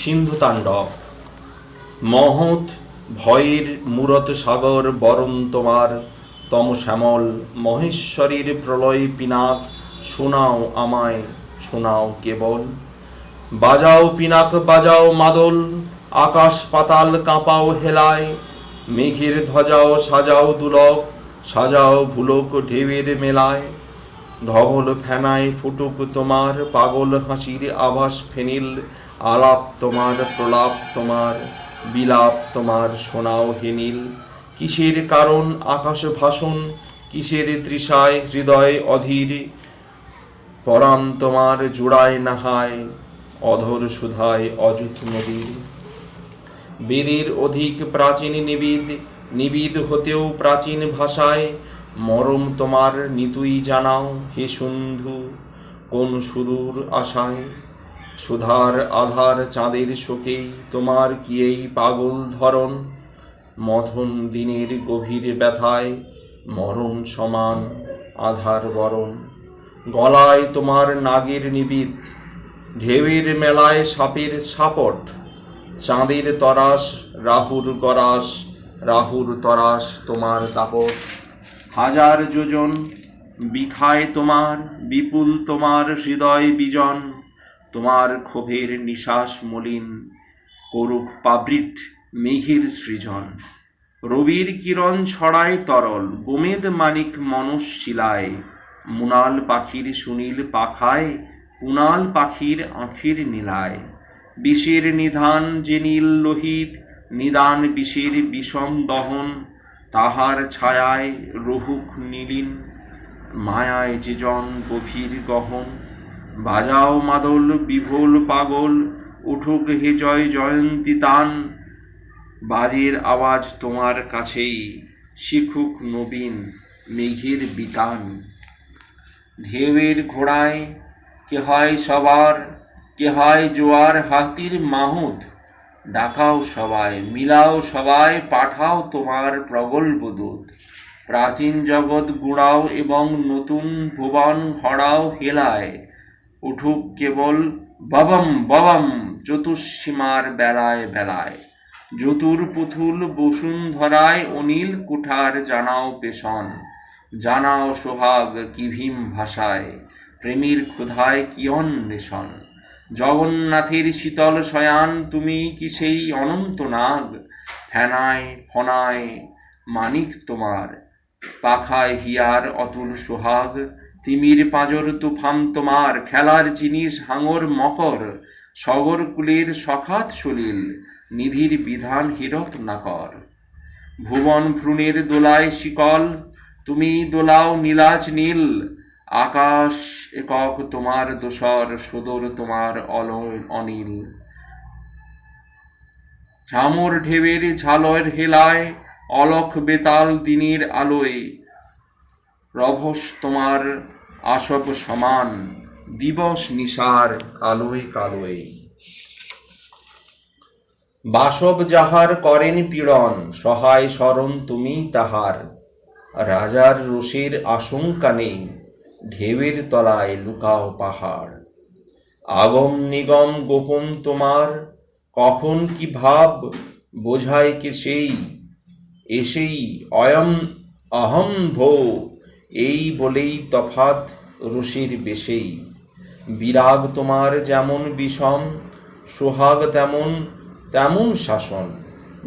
সিন্ধু তাণ্ডব মহৎ ভয়ের মূরত সাগর বরণ তোমার তম শ্যামল মহেশ্বরীর প্রলয় পিনাক, শোনাও আমায়, শোনাও কেবল। বাজাও পিনাক, বাজাও মাদল, আকাশ পাতাল কাঁপাও হেলায়, মেঘের ধ্বজাও সাজাও দুলক, সাজাও ভুলক ঢেউয়ের মেলায়। ধবল ফেনায় ফুটুক তোমার পাগল হাসির আভাস ফেনিল আলাপ তোমার প্রলাপ তোমার, বিলাপ তোমার শোনাও হেনিল কিসের কারণ আকাশ ভাষণ কিসের তৃষায় হৃদয় অধীর? পরাণ তোমার জোড়ায় নাহায়, অধর সুধায় অযুত নদীর। বেদের অধিক প্রাচীন নিবিদ নিবিদ হতেও প্রাচীন ভাষায়, মরম তোমার নিতুই জানাও হে সিন্ধু, কোন সুদূর আশায়? সুধার আধার চাঁদের শোকেই তোমার কি এই পাগল ধরন মথন দিনের গভীর ব্যথায় মরণ সমান আধার বরণ। গলায় তোমার নাগের নিবিদ ঢেউয়ের মেলায় সাপের সাপট। চাঁদের তরাস, রাহুর গরাস, রাহুর তরাস তোমার দাপট। হাজার যোজন, বিখায় তোমার, বিপুল তোমার হৃদয় বিজন। তোমার ক্ষোভের নিশ্বাস মলিন করুক পাবৃট মেঘের সৃজন। রবির কিরণ ছড়ায় তরল, গোমেদ মানিক মনস শিলায়। মুনাল পাখির সুনীল পাখায়, কুনাল পাখির আঁখির নীলায়। বিষের নিধান যে নীল লোহিত, নিদান বিষের বিষম দহন। তাহার ছায়ায় রহুক নীলিন, মায়ায় যে জন গভীর গহন। বাজাও মাদল, বিভোল পাগল, উঠুক হে জয় জয়ন্তী তান। বাজের আওয়াজ তোমার কাছেই, শিখুক নবীন মেঘের বিতান। ঢেউয়ের ঘোড়ায় কে হয় সবার কে হয় জোয়ার হাতির মাহুত। ডাকাও সবাই, মিলাও সবাই, পাঠাও তোমার প্রগল্ভ দূত প্রাচীন জগৎ গুড়াও এবং নতুন ভুবন হরাও হেলায়। উঠুক কেবল ববম ববম চতুষ্সীমার বেলায় বেলায়। যতুর পুতুল বসুন্ধরায় অনিল কুঠার জানাও পেশন, জানাও সোহাগ কিভিম ভাষায়। প্রেমীর ক্ষুধায় কি অন্বেষণ জগন্নাথের শীতল শয়ান তুমি কি সেই অনন্ত নাগ? ফেনায় ফনায় মানিক তোমার, পাখায় হিয়ার অতুল সোহাগ তিমির পাঁজর তুফান তোমার, খেলার জিনিস হাঙর মকর সগর কুলের সখাত সলিল নিধির বিধান হিরত নাকর। ভুবন ভ্রূণের দোলায় শিকল, তুমি দোলাও নীলাজ নীল, আকাশ একক তোমার দোসর, সুদূর তোমার অনিল। ঝামর ঢেউয়ের ঝালয়ের হেলায় অলখ বেতাল দিনের আলোয় রভস তোমার আসব সমান, দিবস নিশার কালোয় কালোয় বাসব যাহার করেন পীড়ন, সহায় স্মরণ তুমি তাহার। রাজার রোষের আশঙ্কা নেই, ঢেউয়ের তলায় লুকাও পাহাড়। আগম নিগম গোপন তোমার, কখন কি ভাব, বোঝায় কে সেই? এসেই অয়ম অহম ভো এই বলেই তফাত রসের বেশেই। বিরাগ তোমার যেমন বিষম, সোহাগ তেমন তেমন শাসন।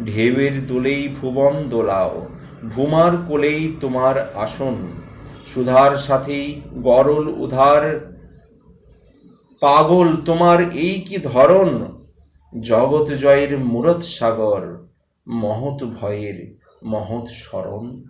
ঢেউয়ের দোলেই ভুবন দোলাও, ভূমার কোলেই তোমার আসন। সুধার সাথেই গরল উধার, পাগল তোমার এই কি ধরন? জগৎ জয়ের মূরত সাগর, মহৎ ভয়ের মহৎ স্মরণ।